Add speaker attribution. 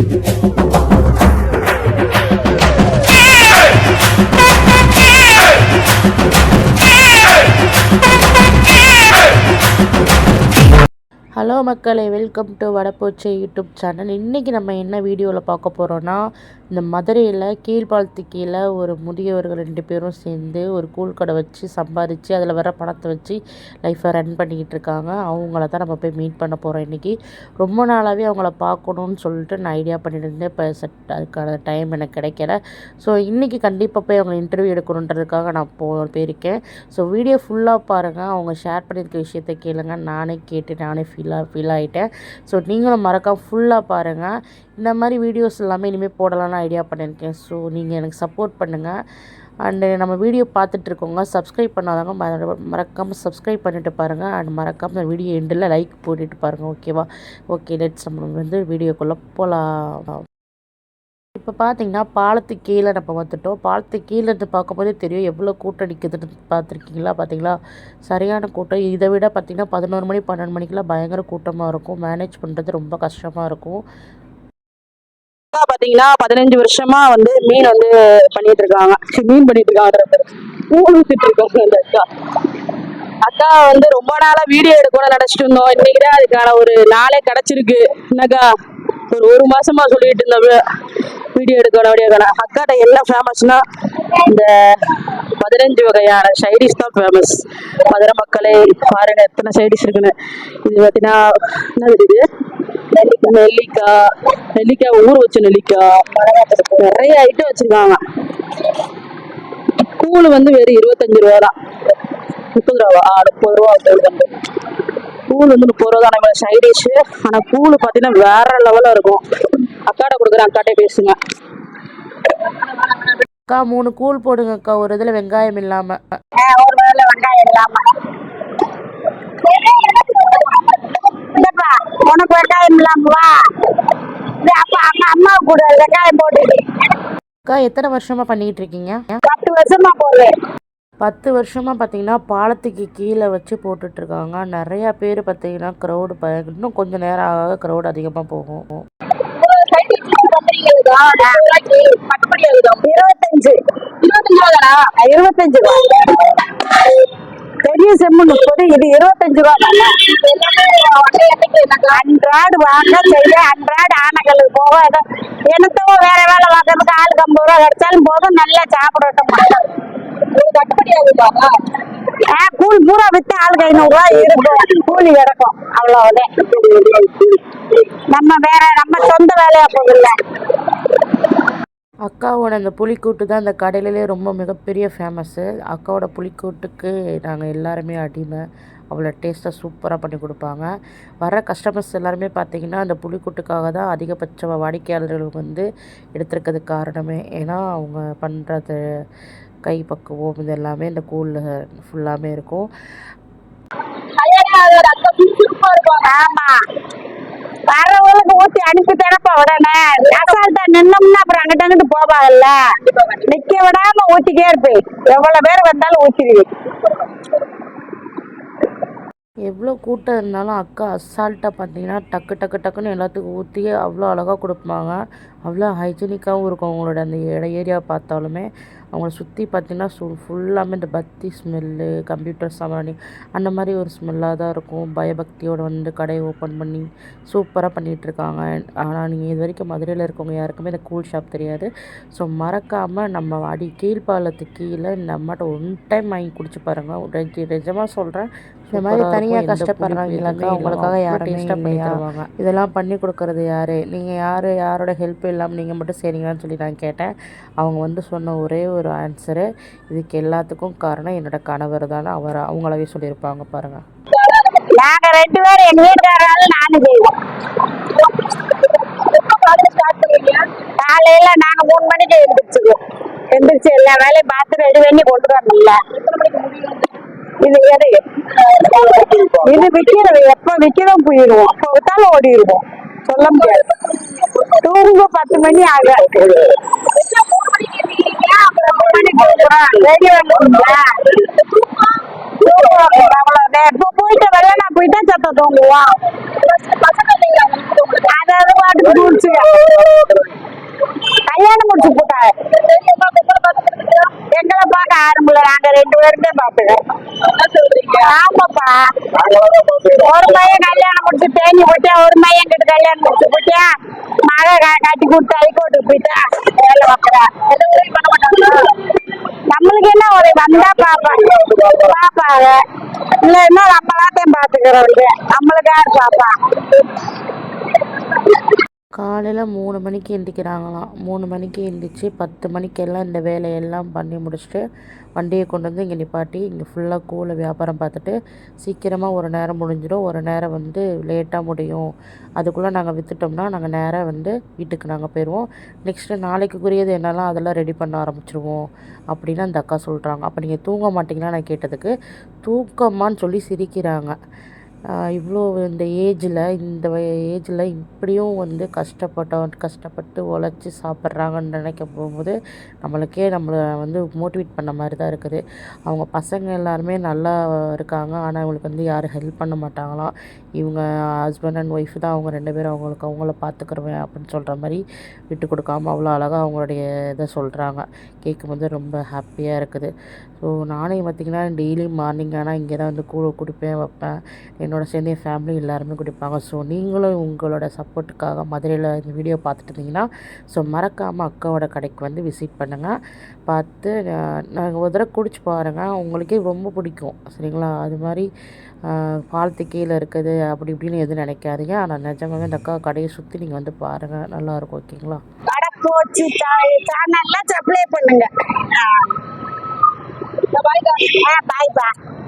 Speaker 1: Hello மக்களே. Welcome to Vadapoochi YouTube channel. இன்றைக்கி நம்ம என்ன வீடியோவில் பார்க்க போகிறோன்னா இந்த மதுரையில் கீழ்பாலத்து கீழே ஒரு முதியவர்கள் ரெண்டு பேரும் சேர்ந்து ஒரு கூழ் கடை வச்சு சம்பாதிச்சு அதில் வர பணத்தை வச்சு லைஃப்பை ரன் பண்ணிக்கிட்டு இருக்காங்க. அவங்கள தான் நம்ம போய் மீட் பண்ண போகிறோம் இன்றைக்கி ரொம்ப நாளாகவே அவங்கள பார்க்கணுன்னு சொல்லிட்டு நான் ஐடியா பண்ணிட்டு இருந்தேன். இப்போ செட் அதுக்கான டைம் எனக்கு கிடைக்கல. ஸோ இன்றைக்கி கண்டிப்பாக போய் அவங்க இன்டர்வியூ எடுக்கணுன்றதுக்காக நான் போ போயிருக்கேன். ஸோ வீடியோ ஃபுல்லாக பாருங்கள் அவங்க ஷேர் பண்ணியிருக்க விஷயத்த கேளுங்க. நானே கேட்டு நானே ஃபீலாக ஃபீல் ஆகிட்டேன் ஸோ நீங்களும் மறக்காம ஃபுல்லாக பாருங்கள் இந்த மாதிரி வீடியோஸ் எல்லாமே இனிமேல் போடலாம்னா ஐடியா பண்ணியிருக்கேன். ஸோ நீங்கள் எனக்கு சப்போர்ட் பண்ணுங்கள் அண்டு நம்ம வீடியோ பார்த்துட்ருக்கோங்க சப்ஸ்கிரைப் பண்ணாதவங்க மற மறக்காமல் சப்ஸ்கிரைப் பண்ணிட்டு பாருங்கள் அண்ட் மறக்காமல் வீடியோ எண்டில் லைக் போட்டுட்டு பாருங்கள் ஓகேவா ஓகே லெட்ஸ் நம்ம வந்து வீடியோக்குள்ளே போகலாம் இப்போ பார்த்தீங்கன்னா பாலத்துக்கு கீழே நம்ம வந்துட்டோம். பாலத்துக்கு கீழே இருந்து பார்க்கும்போதே தெரியும் எவ்வளோ கூட்டம் நிற்குதுன்னு பார்த்துருக்கீங்களா? பார்த்தீங்களா சரியான கூட்டம். இதை விட பார்த்தீங்கன்னா பதினோரு மணி பன்னெண்டு மணிக்கெலாம் பயங்கர கூட்டமாக இருக்கும். மேனேஜ் பண்ணுறது ரொம்ப கஷ்டமாக இருக்கும்.
Speaker 2: பாத்தீங்கன்னா பதினஞ்சு வருஷமா வந்து மீன் வந்து பண்ணிட்டு இருக்காங்க. மீன் பண்ணிட்டு இருக்காங்க இருக்காங்க அந்த அக்கா. அக்கா வந்து ரொம்ப நாளா வீடியோ எடுக்கணும்னு நினைச்சிட்டு இருந்தோம். இன்னைக்குதான் அதுக்கான ஒரு நாளே கிடைச்சிருக்கு. என்னக்கா ஒரு ஒரு மாசமா சொல்லிட்டு இருந்த வீடியோ எடுக்கணும் வீடியோ எடுக்கணும். அக்காட்ட என்ன ஃபேமஸ்னா இந்த பதினஞ்சு வகையான சைடிஷ் தான் ஃபேமஸ் மதுரை மக்களே பாருங்க எத்தனை சைடிஷ் இருக்குன்னு. இது பார்த்தீங்கன்னா என்ன தெரியுது நெல்லிக்காய் நெல்லிக்காய் ஊற வச்ச நெல்லிக்காய் நிறைய ஐட்டம் வச்சிருக்காங்க. கூழ் வந்து வெறும் இருபத்தஞ்சு ரூபா தான். முப்பது ரூபா முப்பது ரூபா வந்து கூழ் வந்து முப்பது ரூபா தான். நம்ம சைட் டிஷ் ஆனால் கூழ் பார்த்தீங்கன்னா வேற லெவலில் இருக்கும். அக்காட்ட கொடுக்குறேன் அக்காட்டே பேசுங்க.
Speaker 1: அக்கா மூணு கூழ் போடுங்க அக்கா. ஒரு இதில் வெங்காயம் இல்லாமல்
Speaker 3: ஒரு வேளை வெங்காயம் இல்லாம. இல்லப்பா உனக்கு வெங்காயம் இல்லாம கூட வெங்காயம் போட்டு
Speaker 1: அக்கா எத்தனை வருஷமாக பண்ணிக்கிட்டு இருக்கீங்க?
Speaker 3: பத்து வருஷமா போடுறேன்
Speaker 1: பத்து வருஷமாக பார்த்தீங்கன்னா பாலத்துக்கு கீழே வச்சு போட்டுட்ருக்காங்க. நிறையா பேர் பார்த்தீங்கன்னா க்ரௌடு ப இன்னும் கொஞ்சம் நேரம் ஆக க்ரௌட் அதிகமாக போகும்.
Speaker 3: இருபத்தஞ்சு. இருபத்தஞ்சு ரூபா இருபத்தஞ்சு ரூபா பெரிய செம்மு முப்பது இது இருபத்தஞ்சு ரூபா அன்றாடு வாங்க செய்ய அன்றாடு ஆனங்களுக்கு போக எனக்கும் வேற வேலை பார்க்கறதுக்கு ஆளுக்கு ஐம்பது ரூபா கிடைச்சாலும் போதும். நல்லா சாப்பிடட்டும் கட்டுப்படி ஆ கூலி பூரா வித்து ஆளுக்கு ஐநூறு இருக்கும் கூலி கிடக்கும் அவ்வளவுதான். நம்ம வேற நம்ம சொந்த வேலையா போகல
Speaker 1: அக்காவோட அந்த புளிக்கூட்டு தான் அந்த கடையிலே ரொம்ப மிகப்பெரிய ஃபேமஸ்ஸு அக்காவோட புளிக்கூட்டுக்கு நாங்கள் எல்லாருமே அடிமை. அவ்வளோ டேஸ்ட்டாக சூப்பராக பண்ணி கொடுப்பாங்க. வர கஸ்டமர்ஸ் எல்லாருமே பார்த்தீங்கன்னா அந்த புளிக்கூட்டுக்காக தான் அதிகபட்ச வாடிக்கையாளர்கள் வந்து எடுத்திருக்கிறதுக்கு காரணமே. ஏன்னா அவங்க பண்ணுறது கை பக்குவம் இது எல்லாமே இந்த கூலில் ஃபுல்லாமே இருக்கும்.
Speaker 3: வரவங்களுக்கு ஊத்தி அனுப்பி தரப்ப உடனே அசால்ட்டா நின்னோம்னா அப்புறம் அங்கிட்ட அங்கிட்டு போவாங்கல்ல. நிக்க விடாம ஊத்திட்டே இருப்பேன். எவ்வளவு பேர் வந்தாலும் ஊத்திடுவேன்.
Speaker 1: எவ்வளோ கூட்டம் இருந்தாலும் அக்கா அசால்ட்டாக பார்த்தீங்கன்னா டக்கு டக்கு டக்குன்னு எல்லாத்துக்கும் ஊற்றி அவ்வளோ அழகாக கொடுப்பாங்க. அவ்வளோ ஹைஜீனிக்காகவும் இருக்கும் அவங்களோட அந்த இட ஏரியா பார்த்தாலுமே. அவங்கள சுற்றி பார்த்தீங்கன்னா சு ஃபுல்லாமே இந்த பத்தி ஸ்மெல்லு கம்ப்யூட்டர் சாமானி அந்த மாதிரி ஒரு ஸ்மெல்லாக தான் இருக்கும். பயபக்தியோடு வந்து கடையை ஓப்பன் பண்ணி சூப்பராக பண்ணிகிட்ருக்காங்க ஆனால் நீங்கள் இது வரைக்கும் மதுரையில் இருக்கவங்க யாருக்குமே இந்த கூல் ஷாப் தெரியாது. ஸோ மறக்காமல் நம்ம அடி கீழ்ப்பாலத்துக்கு கீழே இந்த அம்மாட்ட ஒன் டைம் வாங்கி குடிச்சு பாருங்கள் நிஜமாக சொல்கிறேன் இந்த மாதிரி தனியாக கஷ்டப்படுறாங்களாக்கா உங்களுக்காக யாருமே பண்ணி தருவாங்க. இதெல்லாம் பண்ணி கொடுக்கறது யார்? நீங்கள் யார்? யாரோட ஹெல்ப் இல்லாமல் நீங்கள் மட்டும் செய்றீங்களான்னு சொல்லி நான் கேட்டேன். அவங்க வந்து சொன்ன ஒரே ஒரு ஒரு ஆன்சரு இதுக்கு எல்லாத்துக்கும் காரணம் என்னோட கணவர் தானே. அவர் அவங்களாவே சொல்லியிருப்பாங்க பாருங்கள்
Speaker 3: நாங்க ரெண்டு பேரும் எங்க வீட்டுக்காரால நானும் செய்வோம் காலையில நாங்க மூணு மணிக்கு எழுந்திரிச்சுக்குவோம் எந்திரிச்சு எல்லா வேலையும் பார்த்து ரெடி பண்ணி கொண்டு வரணும்ல. இது எது? இது விக்கிறது எப்ப விக்கிறோம் போயிடுவோம். அப்ப விட்டாலும் ஓடிடுவோம். சொல்ல முடியாது. தூங்க பத்து மணி ஆகாது போயிட்டு வெளியே நான் போயிட்டா சத்தம் தூங்குவோம் அது அது பாட்டுக்கு குடிச்சுங்க கல்யாணம் முடிச்சு போட்டாங்க எங்களை பார்க்க ஆரம்பில்ல நாங்க ரெண்டு பேருமே பாத்துக்கிறோம் ஆமாப்பா ஒரு பையன் கல்யாணம் முடிச்சு தேனி போட்டேன் ஒரு பையன் கிட்ட கல்யாணம் முடிச்சு போட்டேன் மக கட்டி கொடுத்து ஹைகோர்ட்டுக்கு போயிட்டா வேலை பார்க்கறா நம்மளுக்கு என்ன ஒரு வந்தா பாப்பாங்க இல்லை இன்னும் நம்மளாத்தையும் பாத்துக்கிறவங்க நம்மளுக்கு யார் பாப்பா
Speaker 1: காலையில் மூணு மணிக்கு எந்திரிக்கிறாங்களாம் மூணு மணிக்கு எந்திரிச்சு பத்து மணிக்கெல்லாம் இந்த வேலையெல்லாம் பண்ணி முடிச்சுட்டு வண்டியை கொண்டு வந்து இங்கே நிப்பாட்டி இங்கே ஃபுல்லாக கூலை வியாபாரம் பார்த்துட்டு சீக்கிரமாக ஒரு நேரம் முடிஞ்சிடும். ஒரு நேரம் வந்து லேட்டாக முடியும். அதுக்குள்ளே நாங்கள் விற்றுட்டோம்னா நாங்கள் நேராக வந்து வீட்டுக்கு நாங்கள் போயிடுவோம் நெக்ஸ்ட்டு நாளைக்குரியது என்னெல்லாம் அதெல்லாம் ரெடி பண்ண ஆரம்பிச்சிருவோம் அப்படின்னு அந்த அக்கா சொல்கிறாங்க அப்போ நீங்கள் தூங்க மாட்டீங்களா நான் கேட்டதுக்கு தூக்கமான்னு சொல்லி சிரிக்கிறாங்க. இவ்வளோ இந்த ஏஜில் இந்த ஏஜில் இப்படியும் வந்து கஷ்டப்பட்டோம் கஷ்டப்பட்டு உழைச்சி சாப்பிட்றாங்கன்னு நினைக்க போகும்போது நம்மளுக்கே நம்மளை வந்து மோட்டிவேட் பண்ண மாதிரி தான் இருக்குது. அவங்க பசங்க எல்லாருமே நல்லா இருக்காங்க. ஆனால் இவங்களுக்கு வந்து யாரும் ஹெல்ப் பண்ண மாட்டாங்களாம் இவங்க ஹஸ்பண்ட் அண்ட் ஒய்ஃப் தான் அவங்க ரெண்டு பேரும் அவங்களுக்கு அவங்கள பார்த்துக்குருவேன் அப்படின்னு சொல்கிற மாதிரி விட்டு கொடுக்காம அவ்வளோ அழகாக அவங்களுடைய இதை சொல்கிறாங்க கேட்கும்போது ரொம்ப ஹாப்பியாக இருக்குது. ஸோ நானே பார்த்திங்கன்னா டெய்லி மார்னிங் ஆனால் இங்கே தான் வந்து கூழ குடிப்பேன் வைப்பேன். என்னோட சேர்ந்து என் ஃபேமிலி எல்லாருமே குடிப்பாங்க. ஸோ நீங்களும் உங்களோட சப்போர்ட்டுக்காக மதுரையில் இந்த வீடியோ பார்த்துட்டு இருந்தீங்கன்னா ஸோ மறக்காமல் அக்காவோட கடைக்கு வந்து விசிட் பண்ணுங்கள் பார்த்து நாங்கள் ஒரு தடவை குடிச்சு பாருங்கள் உங்களுக்கே ரொம்ப பிடிக்கும். சரிங்களா? அது மாதிரி பாலத்து கீழே இருக்குது. அப்படி இப்படின்னு எதுவும் நினைக்காதீங்க. ஆனால் நிஜமாவே இந்த அக்கா கடையை சுற்றி நீங்கள் வந்து பாருங்கள் நல்லாயிருக்கும் ஓகேங்களா?
Speaker 3: வடக்கு சப்ளை பண்ணுங்க. பாய்ப்பா